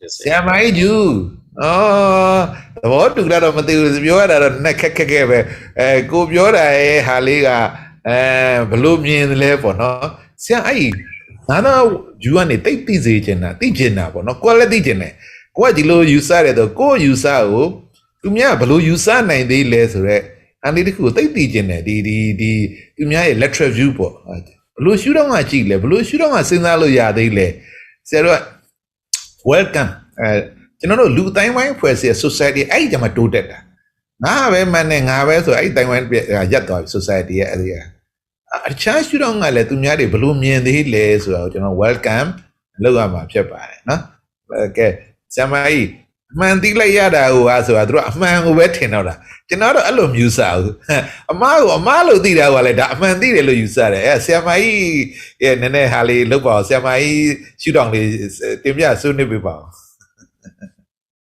ဆဆရာမကြီးဂျူအော်သဘောတူတာတော့မသိဘူးပြောရတာတော့နက်ခက်ခက်ခဲပဲအဲကိုပြောတာရဲ့ဟာလေးကအဲဘလို့မြင်တယ်လဲပေါ့နော်ဆရာအဲ့ငါတော့ဂျူကနေတိတ်သိစေချင်တာသိချင်တာပေါ့နော်ကိုကလည်းသိချင်တယ်ကိုကဒီလိုယူဆတယ်တော့ကိုယူဆကိုသူများဘလို့ယူဆနိုင်သေးလဲဆိုတော့အန်ဒီတခုကိုသိသိချင်တယ်ဒီဒီဒီသူများရဲ့ lateral view ပေါ့ဘလို့ရှုတော့မှကြည့်လဲဘလို့ရှုတော့မှစဉ်းစားလို့ရသေးလဲဆရာတို့က welcome အဲကျွန်တော်တို့လူအတိုင်းဝိုင်းဖွဲ့စည်း society အဲ့ဒီကြမှာတိုးတက်တာငါပဲမှန်တယ်ငါပဲဆိုအဲ့ဒီတိုင်းဝိုင်းရက်သွားပြီ society ရဲ့အဲ့ဒီအခြားရှုတော့ငါလည်းသူများတွေဘလို့မြင်သေးလဲဆိုတော့ကျွန်တော် welcome လောက်ရမှာဖြစ်ပါတယ်နော်ကဲဆရာမကြီးအ မှန်သိလိုက်ရတာဟိုဟာဆိုတာသူတို့အမှန်ကိုပဲထင်တော့တာကျွန်တော်တော့အဲ့လိုမျိုးစားဘူးအမားကိုအမားလို့သိတာကလည်းဒါအမှန်သိတယ်လို့ယူဆတယ်အဲဆရာမကြီးရဲ့နည်းနည်းဟာလေးလောက်ပါအောင်ဆရာမကြီးရှုတော့လေးတင်ပြဆွေးနွေးပေးပါဦး